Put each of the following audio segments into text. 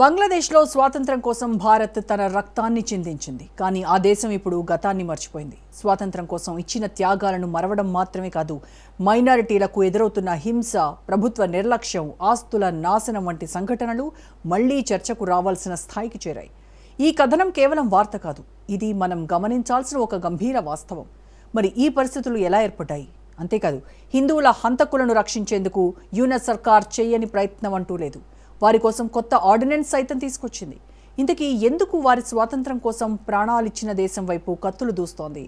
బంగ్లాదేశ్లో స్వాతంత్రం కోసం భారత్ తన రక్తాన్ని చిందించింది. కానీ ఆ దేశం ఇప్పుడు గతాన్ని మర్చిపోయింది. స్వాతంత్రం కోసం ఇచ్చిన త్యాగాలను మరవడం మాత్రమే కాదు మైనారిటీలకు ఎదురవుతున్న హింస ప్రభుత్వ నిర్లక్ష్యం ఆస్తుల నాశనం వంటి సంఘటనలు మళ్ళీ చర్చకు రావాల్సిన స్థాయికి చేరాయి. ఈ కథనం కేవలం వార్త కాదు ఇది మనం గమనించాల్సిన ఒక గంభీర వాస్తవం. మరి ఈ పరిస్థితులు ఎలా ఏర్పడ్డాయి? అంతేకాదు హిందువుల హంతకులను రక్షించేందుకు యూనస్ సర్కార్ చేయని ప్రయత్నం అంటూ లేదు. వారి కోసం కొత్త ఆర్డినెన్స్ సైతం తీసుకొచ్చింది. ఇంతకీ ఎందుకు వారి స్వాతంత్రం కోసం ప్రాణాలిచ్చిన దేశం వైపు కత్తులు దూస్తోంది?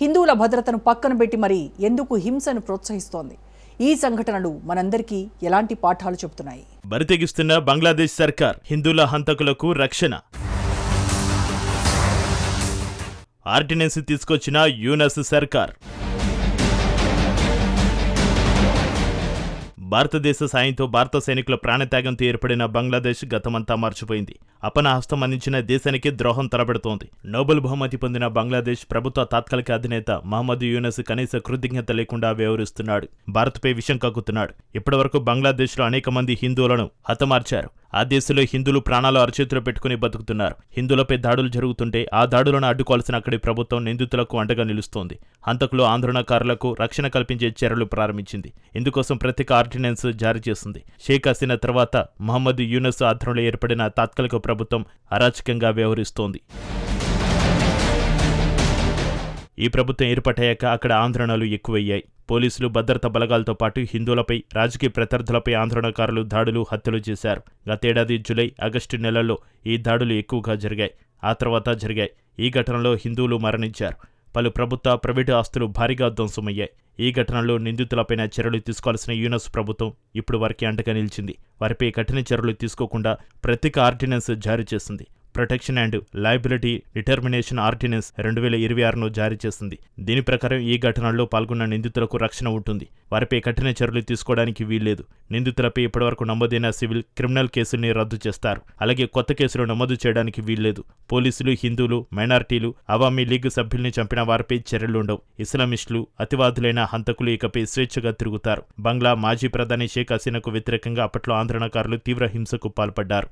హిందువుల భద్రతను పక్కన పెట్టి మరీ ఎందుకు హింసను ప్రోత్సహిస్తోంది? ఈ సంఘటనలు మనందరికీ ఎలాంటి పాఠాలు చెబుతున్నాయి? బరితెగిస్తున్న బంగ్లాదేశ్ సర్కార్ హిందువుల హంతకులకు రక్షణ. ఆర్డినెన్స్ తీసుకొచ్చిన యూనస్ సర్కార్. భారతదేశ సాయంతో భారత సైనికుల ప్రాణత్యాగంతో ఏర్పడిన బంగ్లాదేశ్ గతమంతా మర్చిపోయింది. అపనహస్తం అందించిన దేశానికి ద్రోహం తలపెడుతోంది నోబెల్ బహుమతి పొందిన బంగ్లాదేశ్ ప్రభుత్వ తాత్కాలిక అధినేత మహమ్మద్ యూనస్ కనీస కృతజ్ఞత లేకుండా వ్యవహరిస్తున్నాడు. భారత్పై విషం కక్కుతున్నాడు. ఇప్పటివరకు బంగ్లాదేశ్లో అనేక మంది హిందువులను హతమార్చారు. ఆ దేశంలో హిందువులు ప్రాణాలు అరచేతిలో పెట్టుకుని బతుకుతున్నారు. హిందువులపై దాడులు జరుగుతుంటే ఆ దాడులను అడ్డుకోవాల్సిన అక్కడి ప్రభుత్వం నిందితులకు అండగా నిలుస్తోంది. హంతకులు ఆందోళనకారులకు రక్షణ కల్పించే చర్యలు ప్రారంభించింది. ఇందుకోసం ప్రత్యేక ఆర్డినెన్స్ జారీ చేసింది. షేక్ హసీనా తర్వాత మహమ్మద్ యూనస్ ఆధ్వర్యంలో ఏర్పడిన తాత్కాలిక ప్రభుత్వం అరాచకంగా వ్యవహరిస్తోంది. ఈ ప్రభుత్వం ఏర్పాటయ్యాక అక్కడ ఆందోళనలు ఎక్కువయ్యాయి. పోలీసులు భద్రతా బలగాలతో పాటు హిందువులపై రాజకీయ ప్రత్యర్థులపై ఆందోళనకారులు దాడులు హత్యలు చేశారు. గతేడాది జూలై ఆగస్టు నెలల్లో ఈ దాడులు ఎక్కువగా జరిగాయి. ఆ తర్వాత జరిగాయి. ఈ ఘటనలో హిందువులు మరణించారు. పలు ప్రభుత్వ ప్రైవేటు ఆస్తులు భారీగా ధ్వంసమయ్యాయి. ఈ ఘటనలో నిందితులపైన చర్యలు తీసుకోవాల్సిన యూనస్ ప్రభుత్వం ఇప్పుడు వారికి అండగా నిలిచింది. వారిపై కఠిన చర్యలు తీసుకోకుండా ప్రత్యేక ఆర్డినెన్స్ జారీ చేసింది. Protection and liability determination ordinance రెండు వేల ఇరవై ఆరును జారీ చేసింది దీని ప్రకారం ఈ ఘటనల్లో పాల్గొన్న నిందితులకు రక్షణ ఉంటుంది. వారిపై కఠిన చర్యలు తీసుకోవడానికి వీల్లేదు. నిందితులపై ఇప్పటివరకు నమోదైన సివిల్ క్రిమినల్ కేసుల్ని రద్దు చేస్తారు. అలాగే కొత్త కేసులు నమోదు చేయడానికి వీల్లేదు. పోలీసులు హిందువులు మైనార్టీలు అవామీ లీగ్ సభ్యుల్ని చంపిన వారిపై చర్యలుండవు ఇస్లామిస్టులు అతివాదులైన హంతకులు ఇకపై స్వేచ్ఛగా తిరుగుతారు. బంగ్లా మాజీ ప్రధాని షేక్ హసీనాకు వ్యతిరేకంగా అప్పట్లో ఆందోళనకారులు తీవ్ర హింసకు పాల్పడ్డారు.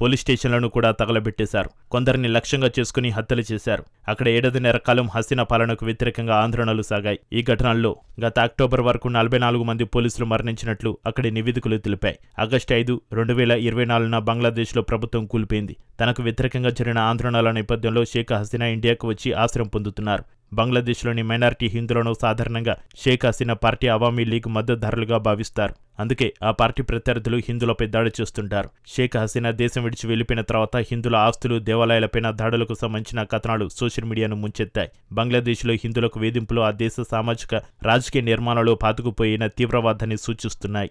పోలీస్ స్టేషన్లను కూడా తగలబెట్టేశారు. కొందరిని లక్ష్యంగా చేసుకుని హత్యలు చేశారు. అక్కడ ఏడాదిన్నర కాలం హసీనా పాలనకు వ్యతిరేకంగా ఆందోళనలు సాగాయి. ఈ ఘటనల్లో గత అక్టోబర్ వరకు నలభై నాలుగు మంది పోలీసులు మరణించినట్లు అక్కడి నివేదికలు తెలిపాయి. ఆగస్టు ఐదు రెండు వేల ఇరవై నాలుగున బంగ్లాదేశ్లో ప్రభుత్వం కూలిపోయింది. తనకు వ్యతిరేకంగా జరిగిన ఆందోళనల నేపథ్యంలో షేక్ హసీనా ఇండియాకు వచ్చి ఆశ్రయం పొందుతున్నారు. బంగ్లాదేశ్లోని మైనారిటీ హిందువులను సాధారణంగా షేక్ హసీనా పార్టీ అవామీ లీగ్ మద్దతుదారులుగా భావిస్తారు. అందుకే ఆ పార్టీ ప్రత్యర్థులు హిందువులపై దాడి చేస్తుంటారు. షేక్ హసీనా దేశం విడిచి వెళ్ళిపోయిన తర్వాత హిందువుల ఆస్తులు దేవాలయాలపైన దాడులకు సంబంధించిన కథనాలు సోషల్ మీడియాను ముంచెత్తాయి. బంగ్లాదేశ్లో హిందువులకు వేధింపులు ఆ దేశ సామాజిక రాజకీయ నిర్మాణంలో పాతుకుపోయిన తీవ్రవాదాన్ని సూచిస్తున్నాయి.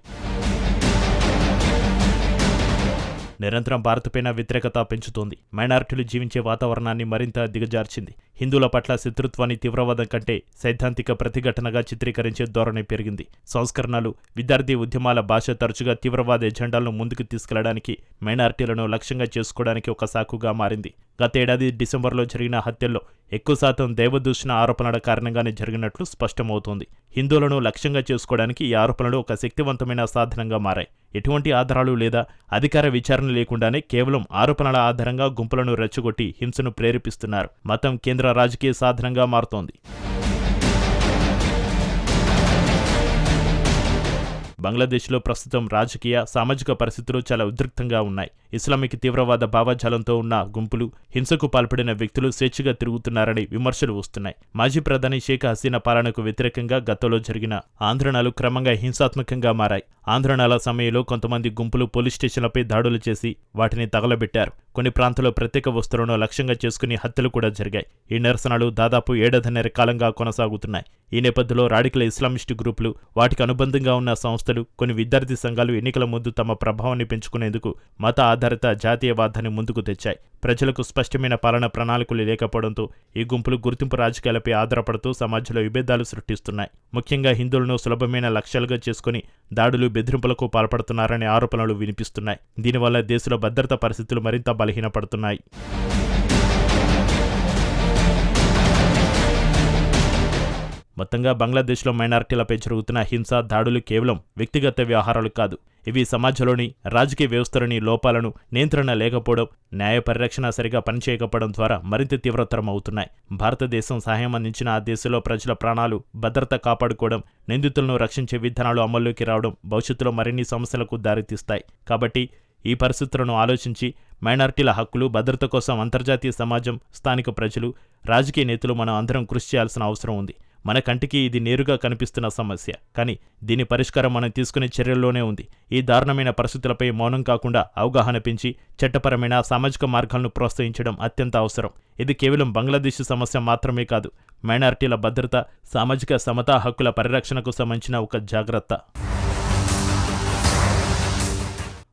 నిరంతరం భారత్పైన వ్యతిరేకత పెంచుతోంది. మైనారిటీలు జీవించే వాతావరణాన్ని మరింత దిగజార్చింది. హిందువుల పట్ల శత్రుత్వాన్ని తీవ్రవాదం కంటే సైద్ధాంతిక ప్రతిఘటనగా చిత్రీకరించే ధోరణి పెరిగింది. సంస్కరణలు విద్యార్థి ఉద్యమాల భాష తరచుగా తీవ్రవాద ఎజెండాలను ముందుకు తీసుకెళ్ళడానికి మైనార్టీలను లక్ష్యంగా చేసుకోవడానికి ఒక సాకుగా మారింది. గతేడాది డిసెంబర్లో జరిగిన హత్యల్లో ఎక్కువ శాతం దేవదూషణ ఆరోపణల కారణంగానే జరిగినట్లు స్పష్టమవుతోంది. హిందువులను లక్ష్యంగా చేసుకోవడానికి ఈ ఆరోపణలు ఒక శక్తివంతమైన సాధనంగా మారాయి. ఎటువంటి ఆధారాలు లేదా అధికార విచారణ లేకుండానే కేవలం ఆరోపణల ఆధారంగా గుంపులను రెచ్చగొట్టి హింసను ప్రేరేపిస్తున్నారు. మతం కేంద్ర రాజకీయ సాధనంగా మారుతోంది. బంగ్లాదేశ్లో ప్రస్తుతం రాజకీయ సామాజిక పరిస్థితులు చాలా ఉద్రిక్తంగా ఉన్నాయి. ఇస్లామిక్ తీవ్రవాద భావజాలంతో ఉన్న గుంపులు హింసకు పాల్పడిన వ్యక్తులు స్వేచ్ఛగా తిరుగుతున్నారని విమర్శలు వస్తున్నాయి. మాజీ ప్రధాని షేక్ హసీనా పాలనకు వ్యతిరేకంగా గతంలో జరిగిన ఆందోళనలు క్రమంగా హింసాత్మకంగా మారాయి. ఆందోళనల సమయంలో కొంతమంది గుంపులు పోలీస్ స్టేషన్లపై దాడులు చేసి వాటిని తగలబెట్టారు. కొన్ని ప్రాంతాల్లో ప్రత్యేక వస్తువులను లక్ష్యంగా చేసుకుని హత్యలు కూడా జరిగాయి. ఈ నిరసనలు దాదాపు ఏడాదిన్నర కాలంగా కొనసాగుతున్నాయి. ఈ నేపథ్యంలో రాడికల్ ఇస్లామిస్టు గ్రూపులు వాటికి అనుబంధంగా ఉన్న సంస్థలు కొన్ని విద్యార్థి సంఘాలు ఎన్నికల ముందు తమ ప్రభావాన్ని పెంచుకునేందుకు మత ఆధారిత జాతీయవాదాన్ని ముందుకు తెచ్చాయి. ప్రజలకు స్పష్టమైన పాలన ప్రణాళికలు లేకపోవడంతో ఈ గుంపులు గుర్తింపు రాజకీయాలపై ఆధారపడుతూ సమాజంలో విభేదాలు సృష్టిస్తున్నాయి. ముఖ్యంగా హిందువులను సులభమైన లక్ష్యాలుగా చేసుకుని దాడులు బెదిరింపులకు పాల్పడుతున్నారనే ఆరోపణలు వినిపిస్తున్నాయి. దీనివల్ల దేశంలో భద్రతా పరిస్థితులు మరింత బలహీనపడుతున్నాయి. మొత్తంగా బంగ్లాదేశ్లో మైనారిటీలపై జరుగుతున్న హింస దాడులు కేవలం వ్యక్తిగత వ్యవహారాలు కాదు. ఇవి సమాజంలోని రాజకీయ వ్యవస్థలోని లోపాలను నియంత్రణ లేకపోవడం న్యాయ పరిరక్షణ సరిగా పనిచేయకపోవడం ద్వారా మరింత తీవ్రతరం అవుతున్నాయి భారతదేశం సహాయం అందించిన ఆ దేశంలో ప్రజల ప్రాణాలు భద్రత కాపాడుకోవడం నిందితులను రక్షించే విధానాలు అమల్లోకి రావడం భవిష్యత్తులో మరిన్ని సమస్యలకు దారితీస్తాయి. కాబట్టి ఈ పరిస్థితులను ఆలోచించి మైనారిటీల హక్కులు భద్రత కోసం అంతర్జాతీయ సమాజం స్థానిక ప్రజలు రాజకీయ నేతలు మనం అందరం కృషి చేయాల్సిన అవసరం ఉంది. మన కంటికి ఇది నేరుగా కనిపిస్తున్న సమస్య. కానీ దీని పరిష్కారం మనం తీసుకునే చర్యల్లోనే ఉంది. ఈ దారుణమైన పరిస్థితులపై మౌనం కాకుండా అవగాహన పెంచి చట్టపరమైన సామాజిక మార్గాలను ప్రోత్సహించడం అత్యంత అవసరం. ఇది కేవలం బంగ్లాదేశ్ సమస్య మాత్రమే కాదు మైనారిటీల భద్రత సామాజిక సమతా హక్కుల పరిరక్షణకు సంబంధించిన ఒక జాగ్రత్త.